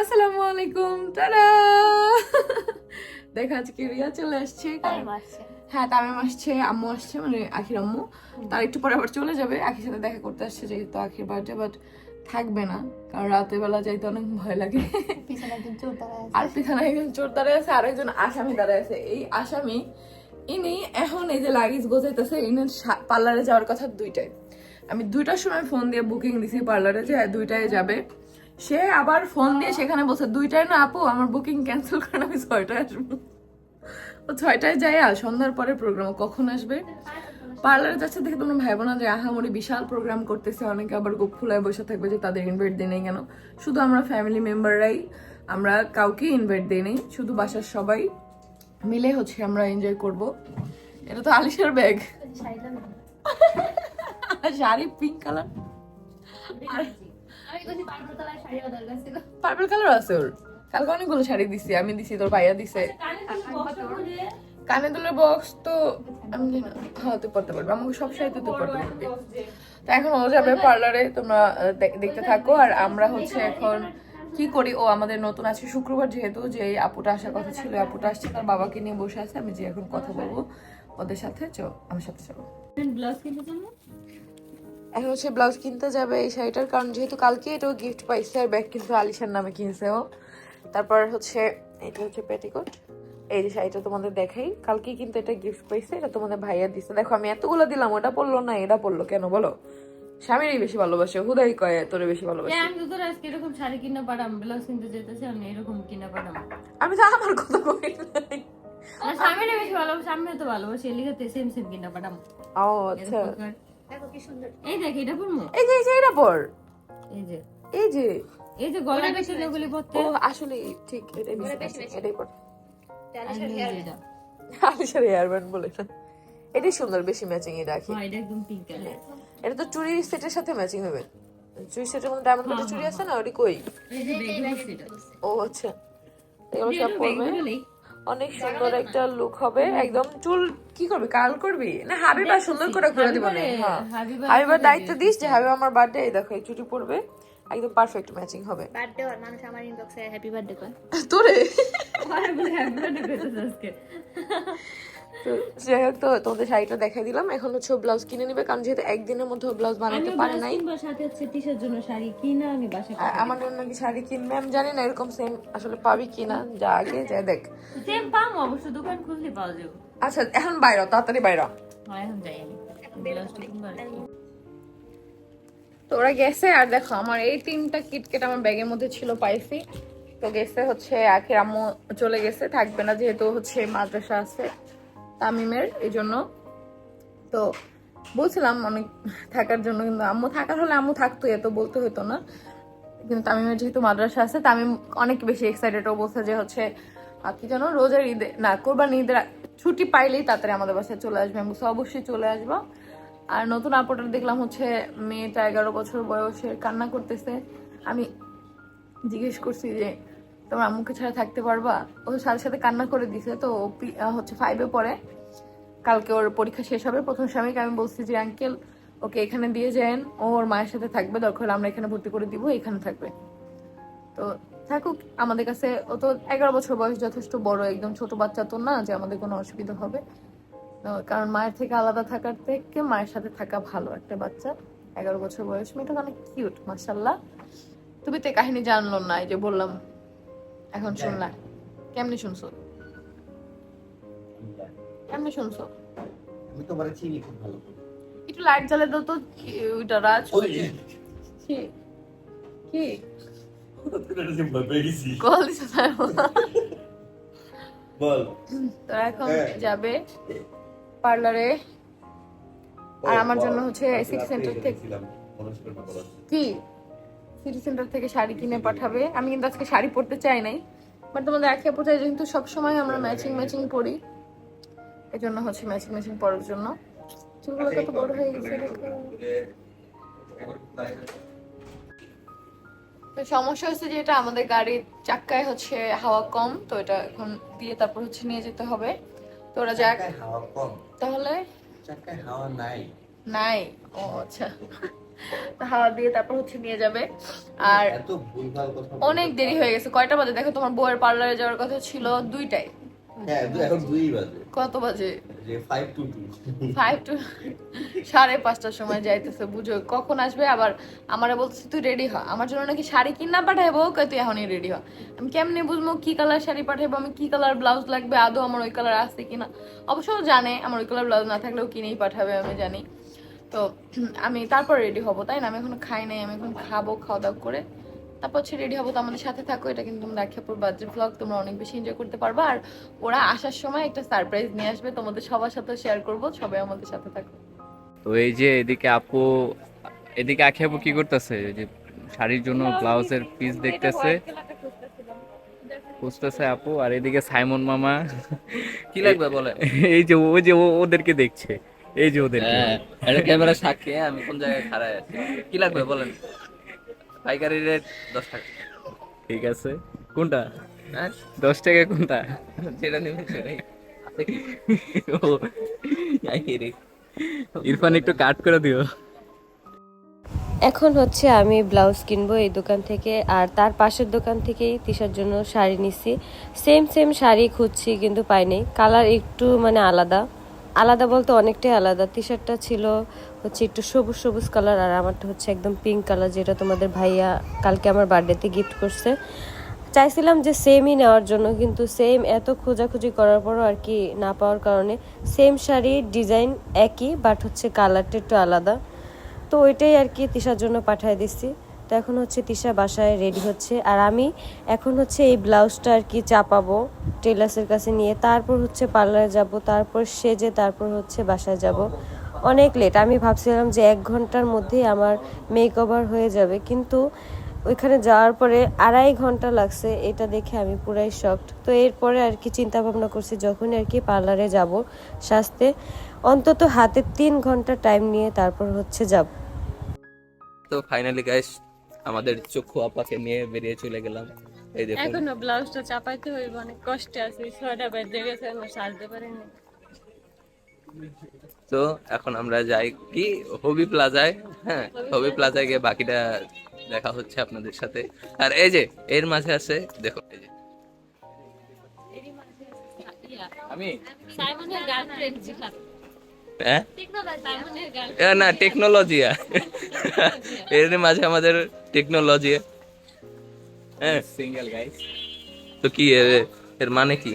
আসসালামু আলাইকুম। টাটা দেখা আজকে রিয়া চলে আসছে। হ্যাঁ তামিম আসছে আম্মু আসছে মানে আখির আম্মু। তার একটু পরে আবার চলে যাবে। আখির সাথে দেখা করতে আসছে যেহেতু আখির বার্থডে বাট থাকবে না। কারণ রাতের বেলা যাইতে অনেক ভয় লাগে। আর পিছনে একজন চোর দাঁড়ায় আছে। আর একজন আসামি দাঁড়ায় আছে। এই আসামি ইনি এখন এই যে লাগেজ গোছাইতেছে ইনি পার্লারে যাওয়ার কথা দুইটায়। আমি দুইটার সময় ফোন দিয়ে বুকিং দিছি পার্লারে যে দুইটায় যাবে। সে আবার ফোন দিয়ে সেখানে বলছে দুইটায় না আপু আমার বুকিং ক্যান্সেল করেন আমি ছয়টায় আসব। ও ছয়টায় যায় আর সন্ধ্যার পরে প্রোগ্রাম কখন আসবে? পার্লারে যাচ্ছে দেখে তোমরা ভাইবো না যে আহামরি বিশাল প্রোগ্রাম করতেছে। অনেকে আবার গোপ ফুলায় বসে থাকবে যে তাদের ইনভাইট দিই নেই কেন? শুধু আমরা ফ্যামিলি মেম্বাররাই আমরা কাউকে ইনভাইট দিই নাই শুধু বাসার সবাই মিলে হচ্ছে আমরা এনজয় করব। এটা তো আলিশার ব্যাগ শাড়ি পিঙ্ক কালার আমি পার্পল কালার আছে ওর। কালকে অনেকগুলো শাড়ি দিছি আমি দিছি তোর ভাইয়া দিছে। কানে দুলের বক্স তো আমি জানি না। হ্যাঁ তুই পড়তে পারবি। আমাকে সব শাড়ি তুই পড়তে পারবি। তো এখন ও যাবে পার্লারে তোমরা দেখতে থাকো। আর আমরা হচ্ছে এখন কি করি? ও আমাদের নতুন আছে শুক্রবার যেহেতু যে এই আপুটা আসার কথা ছিল আপুটা আসছে তার বাবাকে নিয়ে বসে আছে। আমি যে এখন কথা বলব ওদের সাথে চ আমার সাথে চলো। ব্লাউজ কিনতে এখন হচ্ছে ব্লাউজ কিনতে যাবে এই শাড়িটার কারণ যেহেতু কালকে এটাও গিফট পাইছে আর ব্যাগ কিন্তু আলিশার নামে কিনছে ও তারপর হচ্ছে এটা হচ্ছে পেটিকোট এই যে শাড়িটা তোমাদের দেখাই। কালকে কিন্তু এটা গিফট পাইছে এটা তোমাদের ভাইয়া দিছে। দেখো আমি এতগুলো দিলাম ওটা পড়ল না এটা পড়ল কেন বলো? স্বামীরই বেশি ভালোবাসে হুদাই কয় তোরে বেশি ভালোবাসে? আমি তো আজকে এরকম শাড়ি কিনা পাঠাম ব্লাউজ কিনতে যেতেছি আমি এরকম কিনা পাঠাম আমি তো আমার কথা কই নাই। আর স্বামীরা বেশি ভালোবাসে আমিও তো ভালোবাসি এলিগাতে সেম সেম কিনা পাঠাম ও আচ্ছা। দেখো কি সুন্দর। এই দেখ এটা পরমু। এই যে এই যে এটা পর। এই যে। এই যে। এই যে গলা বেশি ওগুলি পরতে। ও আসলে ঠিক এটাই বেশি এটাই পর। আর এই যে এটা। আলিশার হেয়ার ব্যান্ড বলে না। এটাই সুন্দর বেশি ম্যাচিং এ রাখি হ্যাঁ এটা একদম পিঙ্ক কালার এটা তো চুরি সেটের সাথে ম্যাচিং হবে। চুরি সেটের মধ্যে ডায়মন্ড কাটের চুরি আছে না ওটি কই? এই যে বেগুলো সেটা। ও আচ্ছা। এগুলো সব পরবে? অনেক সুন্দর একটা লুক হবে। একদম চুল কি করবি? কাল করবি? না হাবিবা সুন্দর করে করে দিব না। হ্যাঁ। হাবিবা হাবিবার দায়িত্ব দিস যে হাবিবা আমার বার্থডে এই দেখো এই চুটি পরবে। একদম পারফেক্ট ম্যাচিং হবে। বার্থডে আর মানুষ আমার ইনবক্সে হ্যাপি বার্থডে কয়। তোরে? হ্যাপি বার্থডে আজকে। তো যাই হোক তো তোমাদের শাড়িটা দেখাই দিলাম। এখন হচ্ছে ব্লাউজ কিনে নিবে কারণ যেহেতু একদিনের মধ্যে ব্লাউজ বানাতে পারে নাই। সাথে হচ্ছে টিশার্ট জন্য শাড়ি কিনা আমি বাসায় আমার জন্য নাকি শাড়ি কিনবে? আমি জানি না এরকম সেম আসলে পাবি কিনা যা আগে যা দেখ। সেম পাম অবশ্য দোকান খুললে পাওয়া যাবে। আচ্ছা এখন বাইর তাড়াতাড়ি বাইর। হ। এখন যাই আমি। ব্লাউজটা কিনবো আর কি। তো ওরা গেছে আর দেখো আমার এই তিনটা কিটকেট আমার ব্যাগের মধ্যে ছিল পাইছি। তো গেছে হচ্ছে আখের আম্মু চলে গেছে থাকবে না যেহেতু হচ্ছে মাদ্রাসা আছে। তামিমের এই জন্য তো বলছিলাম অনেক থাকার জন্য কিন্তু আম্মু থাকার হলে আম্মু থাকতো এত বলতে হতো না। কিন্তু তামিমের যেহেতু মাদ্রাসা আছে তামিম অনেক বেশি এক্সাইটেড ও বলছে যে হচ্ছে আহ, কি যেন রোজার ঈদে না কোরবান ঈদের ছুটি পাইলেই তাড়াতাড়ি আমাদের বাসায় চলে আসবে। আমি বলছি, অবশ্যই চলে আসব। আর নতুন আপটার দেখলাম হচ্ছে মেয়েটা এগারো বছর বয়সে কান্না করতেছে। আমি জিজ্ঞেস করছি যে তোমার আম্মুকে ছাড়া থাকতে পারবা? ও সাথে সাথে কান্না করে দিছে, তো হচ্ছে ফাইভে পড়ে। কালকে ওর পরীক্ষা শেষ হবে, প্রথম স্বামীকে আমি বলছি যে আঙ্কেল ওকে এখানে দিয়ে যান। ও ওর মায়ের সাথে থাকবে, দরকার আমরা এখানে ভর্তি করে দিব, এখানে থাকবে। তো থাকুক, আমাদের কাছে ও তো এগারো বছর বয়স, যথেষ্ট বড়, একদম ছোট বাচ্চা তো না, যে আমাদের কোনো অসুবিধা হবে। তো কারণ মায়ের থেকে আলাদা থাকার থেকে মায়ের সাথে থাকা ভালো একটা বাচ্চা, এগারো বছর বয়স, মেয়েটা অনেক কিউট মাসাল্লাহ তুমি তো কাহিনী জানলো না, এই যে বললাম। এখন শুনলা? কেমনি শুনছো? কেমনি শুনছো? আমি তোমার চিনি খুব ভালো। একটু লাইট জ্বালে দাও তো ওইটা রাজ। কি? কি? কল দিছে বল। তো এখন হ্যাঁ। যাবে পার্লারে। আর আমার জন্য হচ্ছে সিটি সেন্টার থেকে কি? সিটি সেন্টার থেকে শাড়ি কিনে পাঠাবে। আমি কিন্তু আজকে শাড়ি পরতে চাই নাই। বাট তোমাদের একে পড়তে কিন্তু সবসময় আমরা ম্যাচিং ম্যাচিং পরি। এই জন্য হচ্ছে ম্যাচিং ম্যাচিং পরার জন্য। চুলগুলো কত বড় হয়ে গেছে তো সমস্যা হচ্ছে যে এটা আমাদের গাড়ির চাক্কায় হচ্ছে হাওয়া কম তো এটা এখন দিয়ে তারপর হচ্ছে নিয়ে যেতে হবে। তো ওরা যাক। হাওয়া কম। তাহলে? চাকায় হাওয়া নাই। নাই। ও আচ্ছা। হাওয়া দিয়ে তারপর হচ্ছে নিয়ে যাবে। আর অনেক দেরি হয়ে গেছে কয়টা বাজে? দেখো তোমার বউয়ের পার্লারে যাওয়ার কথা ছিল দুইটায়। হ্যাঁ কত বাজে? সাড়ে পাঁচটার সময় যাইতেছে বুঝো। কখন আসবে? আবার আমারে বলতেছে তুই রেডি হ। আমার জন্য নাকি শাড়ি কিনা পাঠাইবো? কই তুই এখনই রেডি হ। আমি কেমনে বুঝব কি কালার শাড়ি পাঠাইবো? আমি কি কালার ব্লাউজ লাগবে? আদৌ আমার ওই কালার আছে কিনা? অবশ্য জানে আমার ওই কালার ব্লাউজ না থাকলেও কিনেই পাঠাবে আমি জানি। তো আমি তারপর রেডি হব তাই না? আমি এখনও খাই নাই আমি এখন খাব খাওয়া দাওয়া করে। তারপর হচ্ছে রেডি হব তো আমাদের সাথে থাকো এটা কিন্তু তোমরা আখিয়াপুর বার্থডে ব্লগ তোমরা অনেক বেশি এনজয় করতে পারবে। আর ওরা আসার সময় একটা সারপ্রাইজ নিয়ে আসবে তোমাদের সবার সাথে শেয়ার করব সবাই আমাদের সাথে থাকো। তো এই যে এদিকে আপু এদিকে আখি আপু কি করতেছে? যে শাড়ির জন্য ব্লাউজের পিস দেখতেছে। খুঁজতেছে আপু আর এদিকে সাইমন মামা। কি লাগবে বলে এই যে ও যে ও- ওদেরকে দেখছে। এই যে ওদেরকে হ্যাঁ এটা ক্যামেরা সাক্ষী হ্যাঁ, আমি কোন জায়গায় খাড়ায় আছি? কি লাগবে বলেন? পাইকারি রেট দশ টাকা। ঠিক আছে। কোনটা? হ্যাঁ? দশ টাকা কোনটা? যেটা সেটাই রে। ইরফান একটু কাট করে দিও। এখন হচ্ছে আমি ব্লাউজ কিনবো এই দোকান থেকে আর তার পাশের দোকান থেকেই তিশার জন্য শাড়ি নিছি। সেম সেম শাড়ি খুঁজছি কিন্তু পাইনি কালার একটু মানে আলাদা। আলাদা বলতে অনেকটাই আলাদা। টি শার্টটা ছিল হচ্ছে একটু সবুজ সবুজ কালার আর আমারটা হচ্ছে একদম পিঙ্ক কালার যেটা তোমাদের ভাইয়া কালকে আমার বার্থডেতে গিফট করছে। চাইছিলাম যে সেমই নেওয়ার জন্য কিন্তু সেম এত খোঁজাখুঁজি করার পরও আর কি না পাওয়ার কারণে সেম শাড়ির ডিজাইন একই বাট হচ্ছে কালারটা একটু আলাদা। তো ওইটাই আর কি তিশার জন্য পাঠিয়ে দিচ্ছি। তো এখন হচ্ছে তিশা বাসায় রেডি হচ্ছে। আর আমি এখন হচ্ছে এই ব্লাউজটা আর কি চাপাবো টেলার্সের কাছে নিয়ে। তারপর হচ্ছে পার্লারে যাব, তারপর সেজে তারপর হচ্ছে বাসায় যাব। অনেক লেট আমি ভাবছিলাম যে এক ঘণ্টার মধ্যেই আমার মেক ওভার হয়ে যাবে। কিন্তু ওইখানে যাওয়ার পরে আড়াই ঘণ্টা লাগছে। এটা দেখে আমি পুরাই শকড তো এরপরে আর কি চিন্তা ভাবনা করছি, যখনই আর কি পার্লারে যাব সাজতে, অন্তত হাতে তিন ঘণ্টা টাইম নিয়ে তারপর হচ্ছে যাব। তো ফাইনালি গাইস আমাদের চক্ষু আপাকে নিয়ে বেরিয়ে চলে গেলাম। এই দেখুন। এখনও ব্লাউজটা চাপাইতে হইব অনেক কষ্টে আছে। ছয়টা বেজে গেছে এখনও সাজতে পারিনি। তো এখন আমরা যাই কি? হবি প্লাজায় হ্যাঁ হবি প্লাজায় গিয়ে বাকিটা দেখা হচ্ছে আপনাদের সাথে। আর এই যে এর মাঝে আছে দেখো এই যে। আমি। সাইমনের গার্লফ্রেন্ড জিহাদ হ্যাঁ না টেকনোলজি এর মাঝে আমাদের টেকনোলজি হ্যাঁ সিঙ্গেল গাইস তো কি এর- এর মানে কি?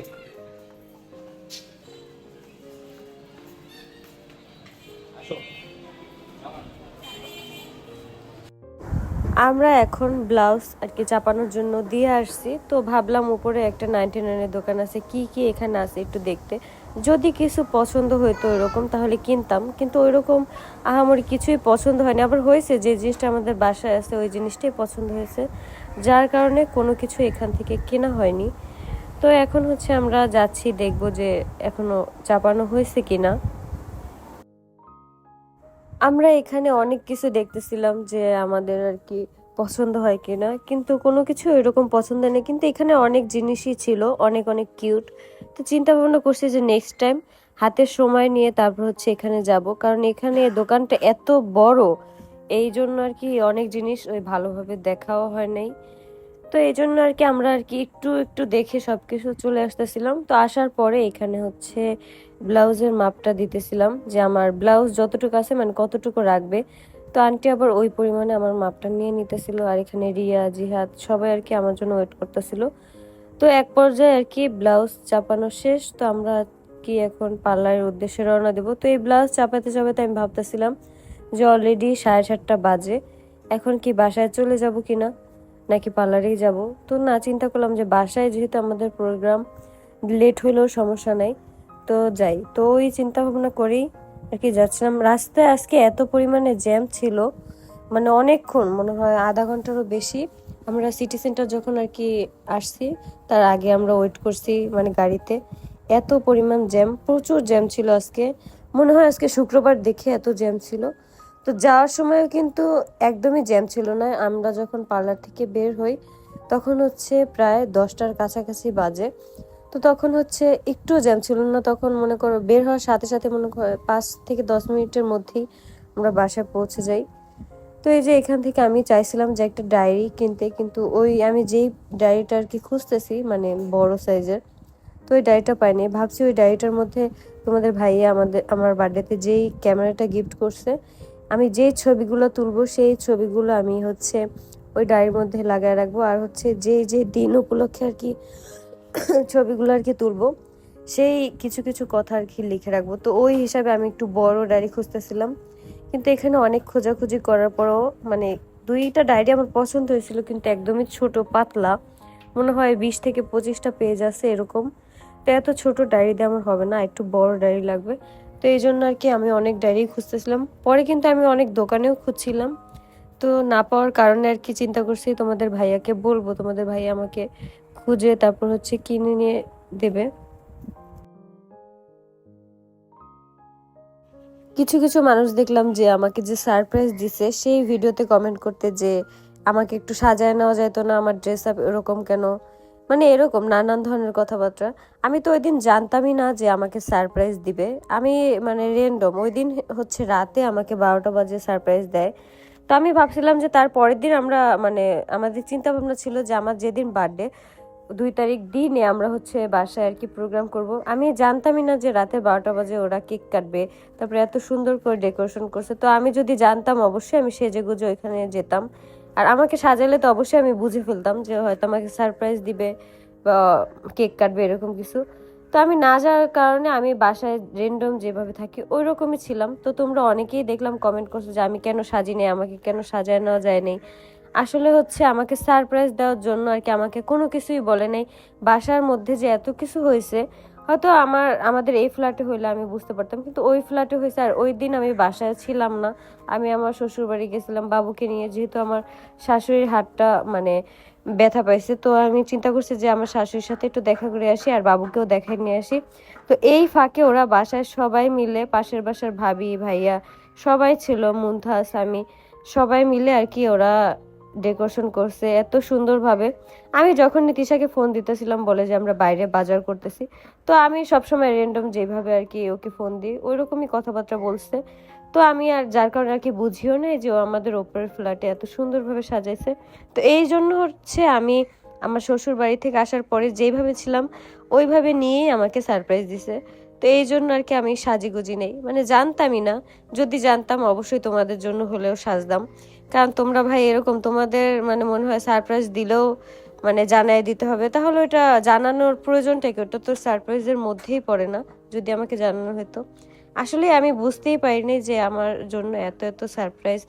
আমরা এখন ব্লাউজ আর কি চাপানোর জন্য দিয়ে আসছি। তো ভাবলাম উপরে একটা নাইনটি নাইনের দোকান আছে। কি কি এখানে আছে একটু দেখতে। যদি কিছু পছন্দ হতো ওইরকম তাহলে কিনতাম। কিন্তু ওইরকম আহামরি কিছুই পছন্দ হয়নি। আবার হয়েছে যে জিনিসটা আমাদের বাসায় আছে, ওই জিনিসটাই পছন্দ হয়েছে। যার কারণে কোনো কিছু এখান থেকে কেনা হয়নি। তো এখন হচ্ছে আমরা যাচ্ছি, দেখব যে এখনও চাপানো হয়েছে কিনা। আমরা এখানে অনেক কিছু দেখতেছিলাম যে আমাদের আর কি পছন্দ হয় কিনা, কিন্তু কোনো কিছু এরকম পছন্দ নেই। কিন্তু এখানে অনেক জিনিসই ছিল, অনেক অনেক কিউট তো চিন্তা ভাবনা করছি যে নেক্সট টাইম হাতে সময় নিয়ে তারপর হচ্ছে এখানে যাব। কারণ এখানে দোকানটা এত বড়, এই জন্য আর কি অনেক জিনিস ওই ভালোভাবে দেখাও হয় নাই। তো এই জন্য আর কি আমরা আর কি একটু একটু দেখে সব কিছু চলে আসতেছিলাম। তো আসার পরে এখানে হচ্ছে ব্লাউজের মাপটা দিতেছিলাম যে আমার ব্লাউজ যতটুকু আছে মানে কতটুকু রাখবে। তো আন্টি আবার ওই পরিমাণে আমার মাপটা নিয়ে নিতেছিল আর এখানে রিয়া, জিহাদ সবাই আর কি আমার জন্য ওয়েট করতেছিল। তো এক পর্যায়ে আর কি ব্লাউজ চাপানো শেষ, তো আমরা কি এখন পার্লারের উদ্দেশ্যে রওনা দেবো। তো এই ব্লাউজ চাপাতে চাপাতে আমি ভাবতেছিলাম যে অলরেডি সাড়ে সাতটা বাজে, এখন কি বাসায় চলে যাব কি না নাকি পার্লারেই যাব? তো না, চিন্তা করলাম যে বাসায় যেহেতু আমাদের প্রোগ্রাম লেট হইলেও সমস্যা নাই, তো যাই। তো ওই চিন্তা ভাবনা করেই আর কি যাচ্ছিলাম? রাস্তায় আজকে এত পরিমাণে জ্যাম ছিল মানে অনেকক্ষণ, মনে হয় আধা ঘন্টারও বেশি। আমরা সিটি সেন্টার যখন আর কি আসছি, তার আগে আমরা ওয়েট করছি মানে গাড়িতে। এত পরিমাণ জ্যাম, প্রচুর জ্যাম ছিল আজকে। মনে হয় আজকে শুক্রবার দেখে এত জ্যাম ছিল। তো যাওয়ার সময়ও কিন্তু একদমই জ্যাম ছিল না। আমরা যখন পার্লার থেকে বের হই, তখন হচ্ছে প্রায় দশটার কাছাকাছি বাজে। তো তখন হচ্ছে একটু জ্যাম ছিল না। তখন মনে করো বের হওয়ার সাথে সাথে মনে করো পাঁচ থেকে দশ মিনিটের মধ্যেই আমরা বাসায় পৌঁছে যাই। তো এই যে এখান থেকে আমি চাইছিলাম যে একটা ডায়েরি কিনতে, কিন্তু ওই আমি যেই ডায়েরিটা আর কি খুঁজতেছি মানে বড় সাইজের তো ওই ডায়েরিটা পাইনি। ভাবছি ওই ডায়েরিটার মধ্যে তোমাদের ভাইয়া আমাদের, আমার বার্থডেতে যেই ক্যামেরাটা গিফট করছে, আমি যেই ছবিগুলো তুলবো সেই ছবিগুলো আমি হচ্ছে ওই ডায়েরির মধ্যে লাগায় রাখব। আর হচ্ছে যে যে দিন উপলক্ষে আর কি ছবিগুলো আর কি তুলবো। সেই কিছু কিছু কথা আর কি লিখে রাখব। তো ওই হিসাবে আমি একটু বড় ডায়েরি খুঁজতেছিলাম। কিন্তু এখানে অনেক খোঁজাখুঁজি করার পরও মানে দুইটা ডায়েরি আমার পছন্দ হয়েছিল, কিন্তু একদমই ছোট, পাতলা। মনে হয় বিশ থেকে পঁচিশটা পেজ আছে এরকম। তো এত ছোট ডায়েরি দিয়ে আমার হবে না, একটু বড় ডায়েরি লাগবে। তো এই জন্য আর কি আমি অনেক ডায়েরি খুঁজতেছিলাম। পরে কিন্তু আমি অনেক দোকানেও খুঁজছিলাম। তো না পাওয়ার কারণে আর কি চিন্তা করছি তোমাদের ভাইয়াকে বলব। তোমাদের ভাইয়া আমাকে খুঁজে তারপর হচ্ছে কিনে নিয়ে দেবে। কিছু কিছু মানুষ দেখলাম যে আমাকে যে সারপ্রাইজ দিছে, সেই ভিডিওতে কমেন্ট করতে যে আমাকে একটু সাজায় নেওয়া যেত না, আমার ড্রেস আপ এরকম কেন? মানে এরকম নানান ধরনের কথাবার্তা। আমি তো ওই দিন জানতামই না যে আমাকে সারপ্রাইজ দিবে। আমি মানে রেন্ডম ওই দিন হচ্ছে রাতে আমাকে বারোটা বাজে সারপ্রাইজ দেয়। তো আমি ভাবছিলাম যে তার পরের দিন আমরা মানে আমাদের চিন্তা ভাবনা ছিল যে আমার যেদিন বার্থডে দুই তারিখ দিনে আমরা হচ্ছে বাসায় আর কি প্রোগ্রাম করব। আমি জানতামই না যে রাতে বারোটা বাজে ওরা কেক কাটবে। তারপরে এত সুন্দর করে ডেকোরেশন করছে। তো আমি যদি জানতাম, অবশ্যই আমি সেজে গুজে ওইখানে যেতাম। আর আমাকে সাজালে তো অবশ্যই আমি বুঝে ফেলতাম যে হয়তো আমাকে সারপ্রাইজ দিবে বা কেক কাটবে এরকম কিছু। তো আমি না যাওয়ার কারণে আমি বাসায় রেন্ডম যেভাবে থাকি ওই রকমই ছিলাম। তো তোমরা অনেকেই দেখলাম কমেন্ট করছ যে আমি কেন সাজি নেই আমাকে কেন সাজায় নেওয়া যায় নাই। আসলে হচ্ছে আমাকে সারপ্রাইজ দেওয়ার জন্য আর কি আমাকে কোনো কিছুই বলে নাই। বাসার মধ্যে যে এত কিছু হয়েছে, হয়তো আমার, আমাদের এই ফ্ল্যাটে হইলে আমি বুঝতে পারতাম, কিন্তু ওই ফ্ল্যাটে হয়েছে আর ওই দিন আমি বাসায় ছিলাম না। আমি আমার শ্বশুর বাড়ি গেছিলাম, বাবুকে নিয়ে যেহেতু আমার শাশুড়ির হাতটা মানে ব্যথা পাইছে, তো আমি চিন্তা করছি যে আমার শাশুড়ির সাথে একটু দেখা করে আসি আর বাবুকেও দেখাই নিয়ে আসি। তো এই ফাঁকে ওরা বাসায় সবাই মিলে, পাশের বাসার ভাবি, ভাইয়া সবাই ছিল মুন্থাস আমি সবাই মিলে আর কি ওরা ডেকোরেশন করছে, এত সুন্দরভাবে। আমি যখন নীতিশাকে ফোন দিতেছিলাম, বলে যে আমরা বাইরে বাজার করতেছি, তো আমি সবসময় র্যান্ডম যেভাবে আর কি ওকে ফোন দিই ওই রকমই কথাবার্তা বলছে। তো আমি আর যার কারণে আর কি বুঝিও নাই যে ও আমাদের ওপরের ফ্ল্যাটে এত সুন্দরভাবে সাজাইছে। তো এই জন্য হচ্ছে আমি আমার শ্বশুর বাড়ি থেকে আসার পরে যেইভাবে ছিলাম, ওইভাবে নিয়েই আমাকে সারপ্রাইজ দিছে। তো এই জন্য আর কি আমি সাজিগুজি নেই। মানে জানতামই না, যদি জানতাম অবশ্যই তোমাদের জন্য হলেও সাজতাম। কারণ তোমরা ভাই এরকম তোমাদের মানে মনে হয় সারপ্রাইজ দিলেও মানে জানাই দিতে হবে। তাহলে ওটা জানানোর প্রয়োজনটা কি? ওটা তো সারপ্রাইজের মধ্যেই পড়ে না, যদি আমাকে জানানো হতো। আসলে আমি বুঝতেই পারিনি যে আমার জন্য এত এত সারপ্রাইজ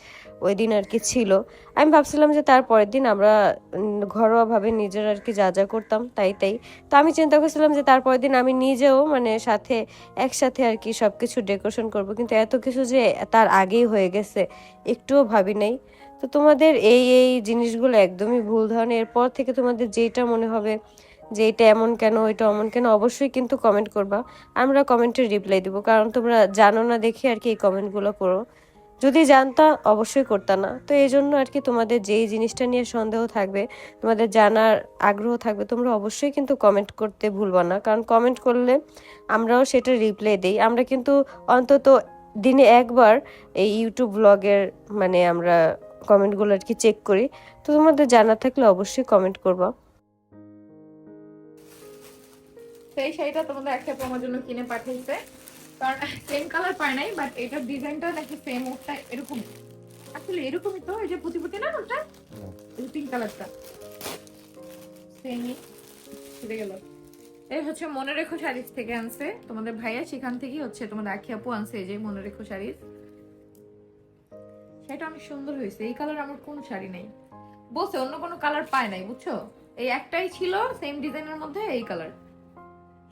ওই দিন আর কি ছিল। আমি ভাবছিলাম যে তার পরের দিন আমরা ঘরোয়াভাবে নিজের আর কি যা যা করতাম তাই তাই। তো আমি চিন্তা করছিলাম যে তারপরের দিন আমি নিজেও মানে সাথে, একসাথে আর কি সব কিছু ডেকোরেশন করব। কিন্তু এত কিছু যে তার আগেই হয়ে গেছে, একটুও ভাবি নাই। তো তোমাদের এই এই জিনিসগুলো একদমই ভুল ধারণা। এরপর থেকে তোমাদের যেটা মনে হবে যে এটা এমন কেন, ওইটা এমন কেন, অবশ্যই কিন্তু কমেন্ট করবা। আমরা কমেন্টে রিপ্লাই দিব, কারণ তোমরা জানো না দেখে আর কি এই কমেন্টগুলো করো। যদি জানতা, অবশ্যই করতা না। তো এই জন্য আর কি তোমাদের যেই জিনিসটা নিয়ে সন্দেহ থাকবে, তোমাদের জানার আগ্রহ থাকবে, তোমরা অবশ্যই কিন্তু কমেন্ট করতে ভুলবা না। কারণ কমেন্ট করলে আমরাও সেটা রিপ্লাই দেই। আমরা কিন্তু অন্তত দিনে একবার এই ইউটিউব ব্লগের মানে আমরা কমেন্টগুলো আর কি চেক করি। তো তোমাদের জানা থাকলে অবশ্যই কমেন্ট করবা। এই শাড়িটা তোমাদের একটা আমার জন্য কিনে পাঠিয়েছে। কারণ সেম কালার পায় নাই বাট এটার ডিজাইনটা নাকি সেম ওটা এরকম। আসলে এরকমই তো এই যে পুঁতি পুঁতি না ওটা? পিঙ্ক কালারটা সেমই ছুটে গেল। এই হচ্ছে মনে রেখো শাড়িজ থেকে আনছে। তোমাদের ভাইয়া সেখান থেকেই হচ্ছে তোমাদের আখি আপু আনছে এই যে মনে রেখো শাড়িজ সেটা অনেক সুন্দর হয়েছে। এই কালার আমার কোন শাড়ি নেই। বলছে অন্য কোনো কালার পায় নাই বুঝছ? এই একটাই ছিল সেম ডিজাইনের মধ্যে এই কালার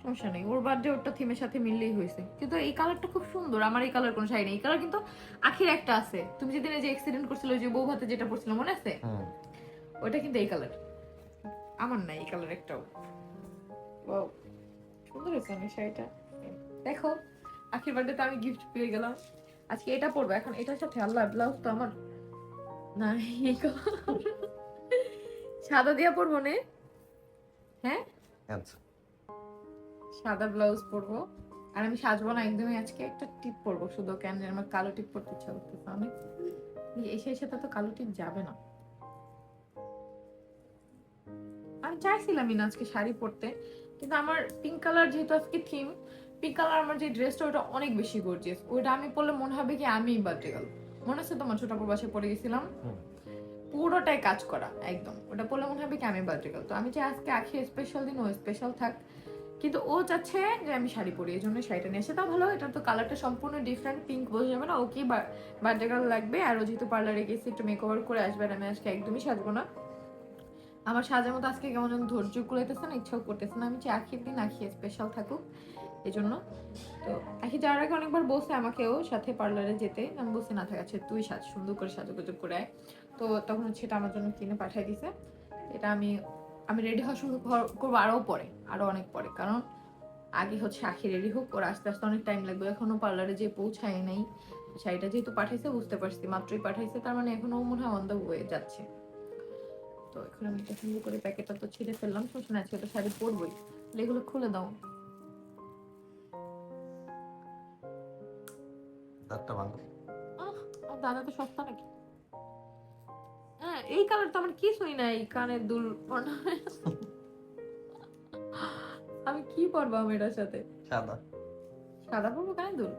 সমস্যা নেই। ওর বার্থডে ওরটা থিমের সাথে মিললেই হয়েছে। কিন্তু এই কালারটা খুব সুন্দর। আমার এই কালার কোনো শাড়ি নেই। এই কালার কিন্তু আখির একটা আছে। তুমি যেদিন এই যে এক্সিডেন্ট করছিল যে বউ ভাতে যেটা পড়ছিল মনে আছে? ওইটা কিন্তু এই কালার আমার নাই এই কালার একটাও। Wow, সুন্দর হয়েছে আমি শাড়িটা। দেখো আখির বার্থডেতে আমি গিফট পেয়ে গেলাম। আজকে এটা পরবো। এখন এটার সাথে আল্লাহ ব্লাউজ তো আমার না এই। সাদা দিয়া পরবো নে। হ্যাঁ? আচ্ছা সাদা ব্লাউজ পরবো। আর আমি সাজবো না একদমই আজকে একটা টিপ পরবো শুধু কেন আমার কালো টিপ পরতে ইচ্ছা করতেছে। অনেক এসে এসে তো কালো টিপ যাবে না। আমি চাইছিলামই না আজকে শাড়ি পরতে কিন্তু আমার পিঙ্ক কালার যেহেতু আজকে থিম পিঙ্ক কালার আমার যে ড্রেসটা ওটা অনেক বেশি গর্জিয়াস ওইটা আমি পরলে মনে হবে কি আমি বার্থডে গেল মনে আছে তোমার ছোট পরে গেছিলাম? পুরোটাই কাজ করা একদম। ওটা পরলে মনে হবে কি আমি বার্থডে গেল তো আমি চাই আজকে আখি স্পেশাল দিন ও স্পেশাল থাক। কিন্তু ও চাচ্ছে যে আমি শাড়ি পরি, এই জন্য শাড়িটা নিয়ে এসে, তা ভালো, এটা তো কালারটা সম্পূর্ণ ডিফারেন্ট পিঙ্ক বোঝা যাবে না ওকে বার্থডে গার্ল লাগবে, আর ও যেহেতু পার্লারে গেছে, একটু মেকওভার করে আসবে, আর আমি আজকে একদমই সাজবো না। আমার সাজার মতো আজকে কেমন যেন ধৈর্য কুলাইতেছে না, ইচ্ছাও করতেছে না, আমি চাই আখির দিন আখি স্পেশাল থাকুক, এই জন্য। তো আখি যাওয়ার আগে অনেকবার বলছে আমাকেও সাথে পার্লারে যেতে, আমি বলছি, না থাকাচ্ছে তুই সাজ, সুন্দর করে সাজুগুজু করে তো তখন হচ্ছে এটা আমার জন্য কিনে পাঠিয়ে দিছে। এটা আমি আমি রেডি হওয়া শুরু করব আরও পরে আরও অনেক পরে। কারণ আগে হচ্ছে আখি রেডি হোক ওর আস্তে আস্তে অনেক টাইম লাগবে। এখনও পার্লারে যে পৌঁছায় নাই। শাড়িটা যেহেতু পাঠাইছে বুঝতে পারছি মাত্রই পাঠাইছে তার মানে এখনও মনে হয় অন দ্য ওয়ে যাচ্ছে। তো এখন আমি এটা সুন্দর করে প্যাকেটটা তো ছিঁড়ে ফেললাম না আজকে তো শাড়ি পরবই। এগুলো খুলে দাও। দাঁতটা ভাঙো। আহ, দাদা তো সস্তা নাকি? হ্যাঁ এই কালার তো আমার কিছুই নাই কানের দুল আমি কি পরবো আমি এটার সাথে? সাদা। সাদা পরবো কানের দুল?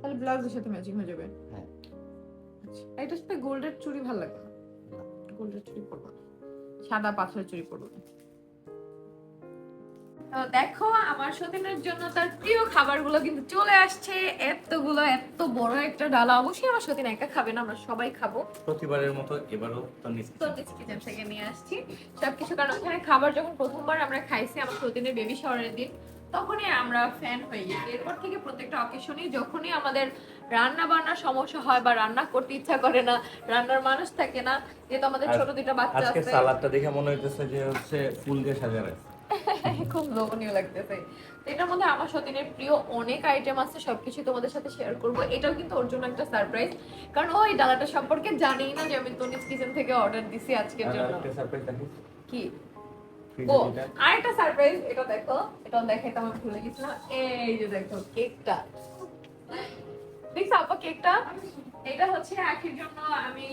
তাহলে ব্লাউজের সাথে ম্যাচিং হয়ে যাবে। হ্যাঁ। আচ্ছা এটার সাথে গোল্ডের চুড়ি ভালো লাগবে না। গোল্ডের চুড়ি পরবো না। সাদা পাথরের চুড়ি পরবো। না তো দেখো আমার সতীনের জন্য তার প্রিয় খাবারগুলো কিন্তু চলে আসছে। এতগুলো এত বড় একটা ডালা। অবশ্যই আমার সতীন একা খাবে না আমরা সবাই খাব। প্রতিবারের মতো এবারও তো তো কিচেন থেকে নিয়ে আসছি। সবকিছু কারণ ওখানে খাবার যখন প্রথমবার আমরা খাইছি আমার সতীনের বেবি শাওয়ারের দিন তখনই আমরা ফ্যান হয়ে গেছি। এরপর থেকে প্রত্যেকটা অকেশনেই যখনই আমাদের রান্না বান্নার সমস্যা হয় বা রান্না করতে ইচ্ছা করে না রান্নার মানুষ থাকে না যেহেতু আমাদের ছোট দুইটা বাচ্চা আজকে আছে। সালাদটা দেখে মনে হইতেছে যে হচ্ছে ফুল দিয়ে সাজানো আছে খুব লোভনীয় লাগতেছে। তো এটার মধ্যে আমার সতীনের প্রিয় অনেক আইটেম আছে সবকিছু তোমাদের সাথে শেয়ার করব। এটাও কিন্তু ওর জন্য একটা সারপ্রাইজ কারণ ডালাটা সম্পর্কে জানেই না যে আমি কিচেন থেকে অর্ডার দিছি আজকের জন্য। কি? ও আরেকটা সারপ্রাইজ এটা দেখো। এটাও দেখাইতে আমি ভুলে গেছিলাম। এই যে দেখো কেকটা দেখছ আপা কেকটা এটা হচ্ছে আখির জন্য আমি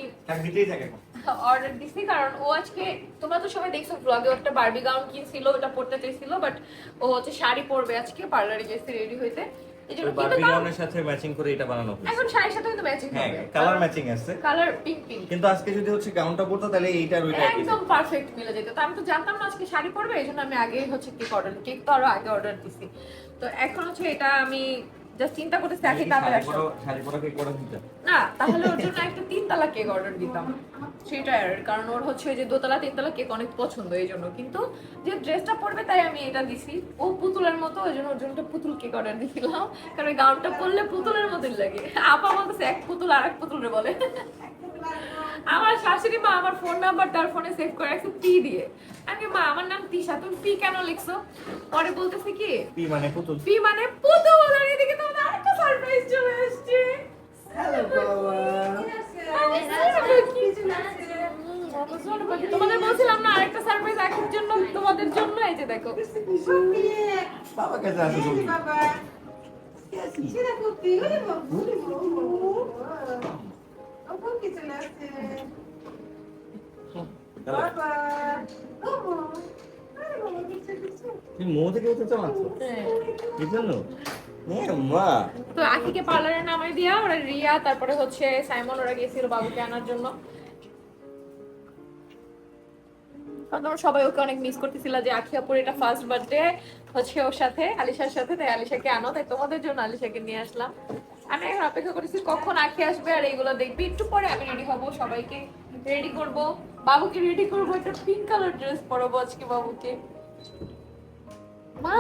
দিতেই থাকে। এখন। অর্ডার দিছি কারণ ও আজকে তোমরা তো সবাই দেখছ ব্লগে একটা বারবি গাউন কিনছিল ওটা পড়তে চাইছিল বাট ও হচ্ছে শাড়ি পরবে আজকে পার্লারে গেছে রেডি হইতে। এই জন্য ওই কিন্তু বারবি গাউনের সাথে ম্যাচিং করে এটা বানানো হয়েছে। এখন শাড়ির সাথে কিন্তু ম্যাচিং হ্যাঁ হবে। কালার ম্যাচিং আছে। কালার পিঙ্ক পিঙ্ক কিন্তু আজকে যদি হচ্ছে গাউনটা পরতো তাহলে এইটার ওইটা একদম পারফেক্ট মিলে যেত। তো আমি তো জানতাম না আজকে শাড়ি পরবে এই জন্য আমি আগে হচ্ছে কেক অর্ডার কেক তো আরও আগে অর্ডার দিছি। তো এখন হচ্ছে এটা আমি জাস্ট চিন্তা করতেছি আগে যদি তারপরে শাড়ি আসো। পরা- কেক পরা দিতে না তাহলে ওর জন্য একটা তিনতলা কেক অর্ডার দিতাম। সেটা আর কারণ ওর হচ্ছে যে দোতলা তিনতলা কেক অনেক পছন্দ এই জন্য। কিন্তু যে ড্রেসটা পরবে তাই আমি এটা দিছি। ও পুতুলের মতো ওই জন্য ওর জন্য পুতুল কেক অর্ডার দিছিলাম কারণ গাউনটা পরলে পুতুলের মতোই লাগে। আপা বলতেছে এক পুতুল আর এক পুতুল বলে। আমার শাশুড়ি মা আমার ফোন নাম্বার তার ফোনে সেভ করে রাখছে পি দিয়ে। আমি মা আমার নাম তিশা তুমি পি কেন লিখছো? পরে বলতেছে কি পি মানে পুতুল। পি মানে পুতুল। আর এদিকে তো আরেকটা সারপ্রাইজ চলে আসছে। তোমাদের বলছিলাম না আরেকটা সারপ্রাইজ আখির জন্য তোমাদের জন্য এই যে দেখো। বাবা কাছে আছে তুমি। তুমি মৌ থেকে উঠে চালাচ্ছ কি জন্য? হ্যাঁ মা তো আখিকে পার্লারে নামাই দিয়া ওরা রিয়া, তারপরে হচ্ছে সাইমন, ওরা গেছিল বাবুকে আনার জন্য। কারণ তোমরা সবাই ওকে অনেক মিস করতেছিল যে আখি আপুর এটা ফার্স্ট বার্থডে হচ্ছে ওর সাথে, আলিশার সাথে, তাই আলিশাকে আনো, তাই তোমাদের জন্য আলিশাকে নিয়ে আসলাম। আমি এখন অপেক্ষা করেছি কখন আখি আসবে আর এইগুলো দেখবি। একটু পরে আমি রেডি হব, সবাইকে রেডি করব। বাবুকে রেডি করব, একটা পিঙ্ক কালার ড্রেস পরাবো আজকে বাবুকে। মা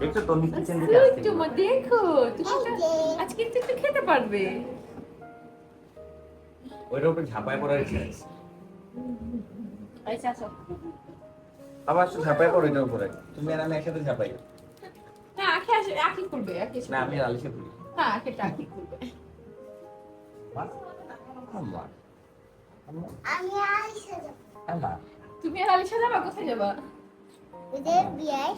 দেখছ তোর নিচে কিচেন আসছে দেখো তুমি আজকে একটু খেতে পারবে। ওইটার উপরে ঝাঁপায় পড়ার ইচ্ছা আছে আচ্ছা আচ্ছা আবার আসলে ঝাঁপায় পড়ো এটার উপরে। তুমি আর আমি একসাথে ঝাঁপাই। না আখি আসে আখি করবে আখি না আমি। আলিশা করি না আখি করবে আম্মা। আমি আইসা যাব। আম্মা। তুমি আর আলিশা যাবা কোথায় যাবা? ওদের বিয়ায়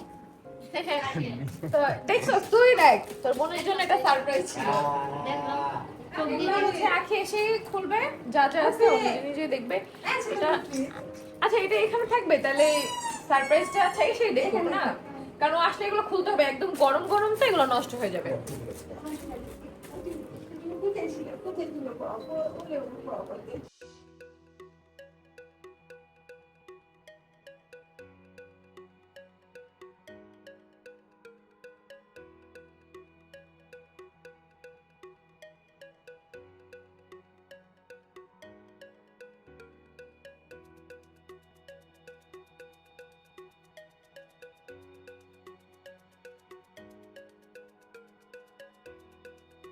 তো দেখছ তুই দেখ তোর বোনের জন্য একটা সারপ্রাইজ ছিল। আখি এসে খুলবে যা যা আছে ও নিজে দেখবে। আচ্ছা এটা এখানে থাকবে তাহলে সারপ্রাইজটা আছে এসে দেখুন না? কারণ আসলে এগুলো খুলতে হবে একদম গরম গরম তো এগুলো নষ্ট হয়ে যাবে।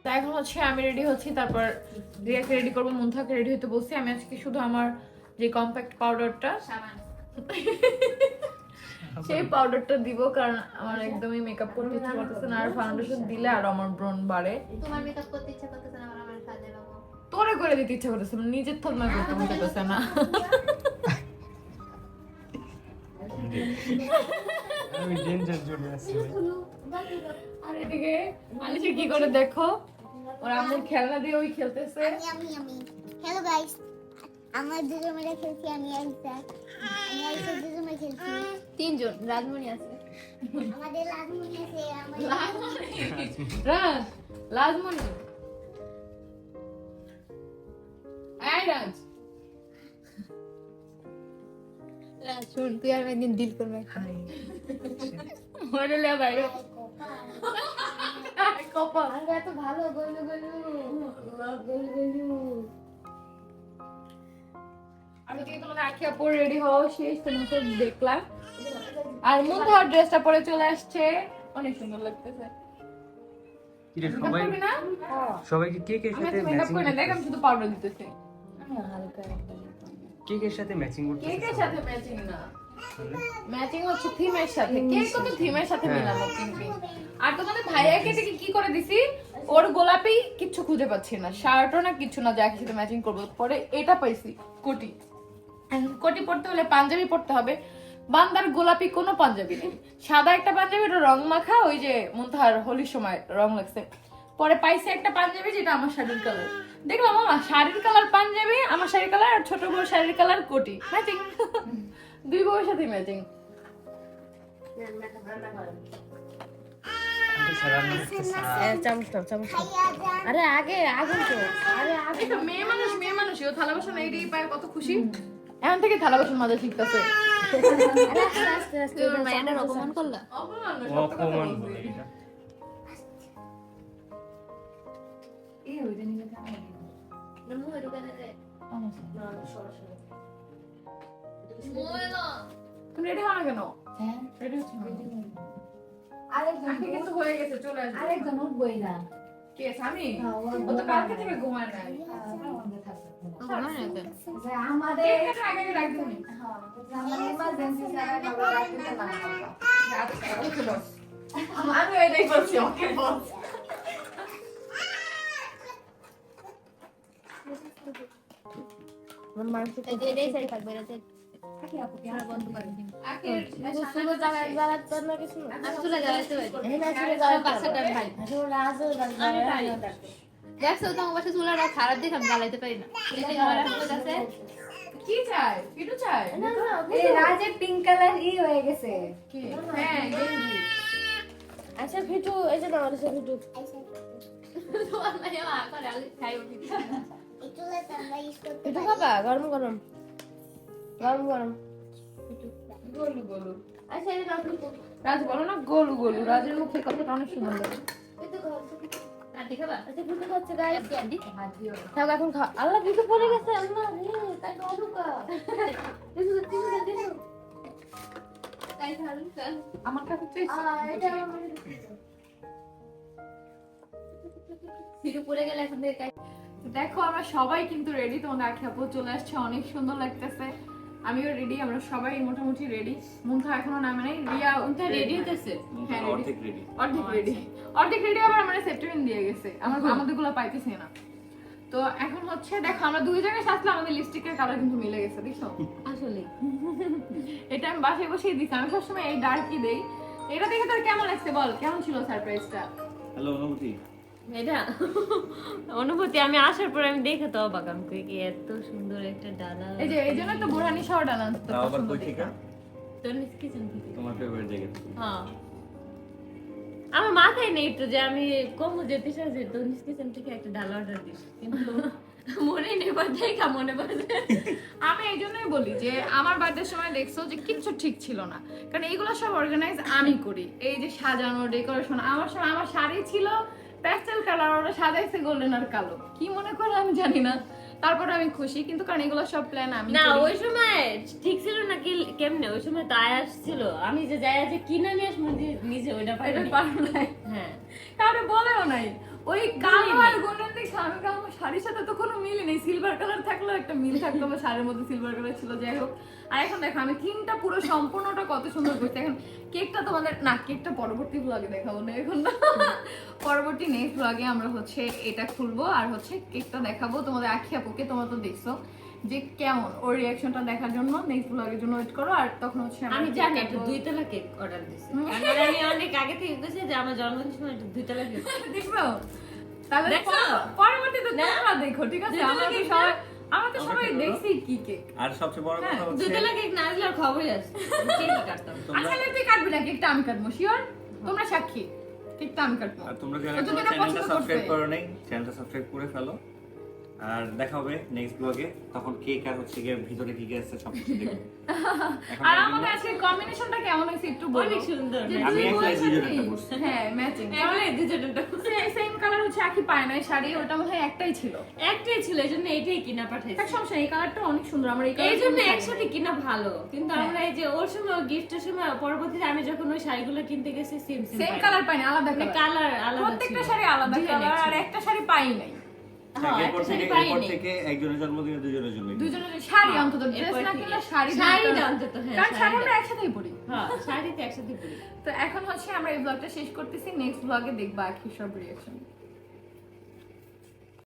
তা এখন হচ্ছে আমি রেডি হচ্ছি তারপর রিয়াকে রেডি করব মুন্থাকে রেডি হতে বলছি। আমি আজকে শুধু আমার যে কম্প্যাক্ট পাউডারটা সেই পাউডারটা দিব কারণ আমার একদমই মেকআপ করতে ইচ্ছা করতেছে না আর ফাউন্ডেশন দিলে আর আমার ব্রণ বাড়ে। তোমার মেকআপ করতে ইচ্ছা করতেছে না আমার সাজে বাবু। তোরে করে দিতে ইচ্ছা করতেছে না, নিজের থলমা করতে মনে করতেছে না। আমি ডেঞ্জার জোনে আছি। আর এদিকে আলিশা কি করে দেখো? ওর আম্মুর খেলনা দিয়ে ওই খেলতেছে। আমি আমি আমি। হ্যালো গাইস আমার দুজন মিলে খেলছি আমি আইসা আমি আইসা দুজন মিলে খেলছি। তিনজন রাজমণি আছে। আমাদের লাজমনি আছে আমাদের রাজ লাজমনি এই রাজ। শুন তুই আর একদিন ডিল করবে। ওরে লে বাইরে। কপাল আমরা এত ভালো গলু গলু গলু গলু। আমি তো তোমাকে আখি আপুর রেডি হওয়া শেষ তোমাকে দেখলাম। আর ড্রেসটা পরে চলে আসছে। অনেক সুন্দর লাগতেছে। সবাই? সবাইকে কে কে সাথে ম্যাচিং দেখ আমি শুধু পাউডার দিতেছি। কে কে সাথে ম্যাচিং সাথে ম্যাচিং না? ম্যাচিং হচ্ছে থিমের সাথে। তো থিমের সাথে। মেলানো পিঙ্ক পিঙ্ক আর তোমাদের ভাইয়াকে থেকে কি করে দিছি? ওর গোলাপি কিচ্ছু খুঁজে পাচ্ছি না। শার্টও না, কিছু না যাকে সাথে ম্যাচিং করব। পরে এটা পাইছি কোটি কোটি পড়তে হলে পাঞ্জাবি পড়তে হবে। বান্দার গোলাপি কোনো পাঞ্জাবি নেই। সাদা একটা পাঞ্জাবি ওটা রং মাখা, ওই যে মুন্তাহার হোলির সময় রং লাগছে। পরে পাইছে একটা পাঞ্জাবি যেটা আমার শাড়ির কালার। দেখলাম, মামা, শাড়ির কালার পাঞ্জাবি, আমার শাড়ির কালার, আর ছোট বউ শাড়ির কালার কোটি ম্যাচিং দুই বউয়ের সাথে ম্যাচিং চামচ নাও, চামচ আরে আগে আগে তো। আরে আগে তো মেয়ে মানুষ মেয়ে মানুষ ও থালা বাসন এইটাই পায় কত খুশি। এখন থেকে থালা বাসন মাজা শিখতেছে। অপমান করলা? অপমান তুমি রেডি হও না কেন? রেডি হচ্ছে কিন্তু হয়ে গেছে চলে আসবে। আরেকজন উঠবই না। কে স্বামী? ও তো কালকে থেকে ঘুমায় নাই। আমাদের আগে আগে আমাদের ইমার্জেন্সি ছাড়া কাউকে রাখতে না। আচ্ছা, ওকে আমি এটাই বলছি ওকে এটাই সাইড থাকবে দেখছ তোমার বাসা চুলাটা খারাপ দেখে আমি জ্বালাইতে পারি না। এই যে আমার এখন কাছে কি চাই? কিটু চাই? এই রাজের পিঙ্ক কালার ই হয়ে গেছে। কি? হ্যাঁ আচ্ছা ভিটু এই যে নাও আচ্ছা ভিটু তোমার নাই আমার খাই উঠি এই চুলাটা আমরা ইউজ করতে ভিটু খাবা গরম গরম। গরম গরম গোলু গোলু আচ্ছা রাজ বলো না গোলু গোলু রাজের মুখে কথাটা অনেক সুন্দর লাগে আচ্ছা আল্লাহ পড়ে গেছে আল্লাহ তাই তো আমার কাছে তো এই- এটা আমার ভিডিও পড়ে গেলে এখন দেখো আমরা সবাই কিন্তু রেডি তোমাদের আখি আপু চলে আসছে অনেক সুন্দর লাগতেছে আমিও রেডি আমরা সবাই মোটামুটি রেডি মুন্থা এখনও নামে নাই। রিয়া উনটা রেডি হতেছে হ্যাঁ অর্ধেক রেডি অর্ধেক রেডি অর্ধেক রেডি আবার আমার সেপ্টেম্বর দিয়ে গেছে। আমার আমাদেরগুলো পাইতেছি না। তো এখন হচ্ছে দেখো আমরা দুই জায়গায় সাজলে আমাদের লিপস্টিকের কালার কিন্তু মিলে গেছে দেখছ? আসলে এটা আমি বাসায় বসেই দিচ্ছি আমি সবসময় এই ডার্কই দেই। এটা দেখে তোর কেমন লাগছে বল? কেমন ছিল সারপ্রাইজটা হ্যালো অনুভূতি এটা অনুভূতি আমি আসার পরে আমি দেখে তো অবাক আমি কই কি এত সুন্দর একটা ডালা এই যে এই জন্য তো বুড়ানি শহর ডালা আনতে তাও আবার কই। থেকে? তোর কিচেন থেকে তোমার ফেভারিট জায়গা হ্যাঁ। আমার মাথায় নেই তো যে আমি কম যেতে চাই যে তোর কিচেন থেকে একটা ডালা অর্ডার দিস। কিন্তু মনে নেই বা দেখা মনে পড়ে আমি এই জন্যই বলি যে আমার বার্থডের সময় দেখছ যে কিচ্ছু ঠিক ছিল না। কারণ এইগুলো সব অর্গানাইজ আমি করি। এই যে সাজানো ডেকোরেশন আমার সময় আমার শাড়ি ছিল প্যাস্টেল কালার ওরা সাজাইছে গোল্ডেন আর কালো। কি মনে করে আমি জানি না। তারপরে আমি খুশি কিন্তু কারণ এগুলো সব প্ল্যান আমি না ওই সময় ঠিক ছিল না কি কেমনে? ওই সময় তো আয়াস ছিল আমি যে যাই আছে কিনা নিয়ে আসব নিজে- ওইটা পাই পারো নাই। হ্যাঁ। কারণ বলেও নাই। ওই কালো আর গোল্ডেন আমি কালো শাড়ির সাথে তো কোনো মিল নেই। সিলভার কালার থাকলেও একটা মিল থাকতো আমার শাড়ির মধ্যে সিলভার কালার ছিল যাই হোক। আর এখন দেখো আমি থিমটা পুরো সম্পূর্ণটা কত সুন্দর করছি। এখন কেকটা তোমাদের না কেকটা পরবর্তী ব্লগে দেখাবো না এখন। না পরবর্তী নেক্সট ব্লগে আমরা হচ্ছে এটা খুলবো আর হচ্ছে কেকটা দেখাবো। তোমাদের আখি আপুকে তোমরা তো দেখছ। যে কেমন ওর রিয়াকশনটা দেখার জন্য নেক্সট ব্লগের জন্য ওয়েট করো আর তখন হচ্ছে আমি জানি একটা। দুই তলা কেক অর্ডার দিছি। কারণ আমি অনেক আগে থেকে গেছি যে আমার জন্মদিনের সময় একটা দুই তলা কেক দেখব? তাহলে পরবর্তীতে তোমরা দেখো ঠিক আছে? আমরা সবাই আমরা তো সবাই দেখছি কি কেক আর সবচেয়ে বড় কথা দুই হচ্ছে তলা কেক না দিলে আর খবরই আছে কেকই কাটতাম। তোমরা আচ্ছা তুই কাটবি না কেকটা আমি কাটবো শিওর তোমরা সাক্ষী কেকটা আমি কাটবো। আর তোমরা যারা চ্যানেলটা সাবস্ক্রাইব। করো নাই চ্যানেলটা সাবস্ক্রাইব করে ফেলো। আর দেখা হবে নেক্সট ব্লগে তখন কেক আর হচ্ছে গিয়ে ভিতরে কি কি আছে সব কিছু দেখো আর তার আমাদের আজকে কম্বিনেশনটা কেমন হয়েছে একটু বলো? অনেক সুন্দর। আমি একটা করছি। হ্যাঁ ম্যাচিং তাহলে দুজনেরটা সেম কালার হচ্ছে আখি পায় না শাড়ি ওটা মনে হয় একটাই ছিল। একটাই ছিল এই জন্য এটাই কিনা পাঠাইছি। এক সমস্যা এই কালারটা অনেক সুন্দর আমার এই এই কালারটা জন্য অনেক একসাথে কিনা ভালো। কিন্তু হ্যাঁ। আমরা এই যে ওর সময় গিফটের সময় পরবর্তীতে আমি যখন ওই শাড়িগুলো কিনতে গেছি সেম সেম কালার পাই না আলাদা কালার কালার আলাদা প্রত্যেকটা শাড়ি আলাদা কালার আর একটা শাড়ি পাই নাই এরপর শাড়ি থেকে এরপর থেকে একজনের জন্মদিনে দুজনের জন্য দুজনের শাড়ি অন্তত ড্রেস না কিনলে শাড়ি শাড়িটা অন্তত, হ্যাঁ, কারণ শাড়ি শাড়িটা। আমরা একসাথেই পরি হ্যাঁ শাড়িতে একসাথে পরি তো এখন হচ্ছে আমরা এই ব্লগটা শেষ করতেছি নেক্সট ব্লগে দেখবা কি সব রিয়াকশন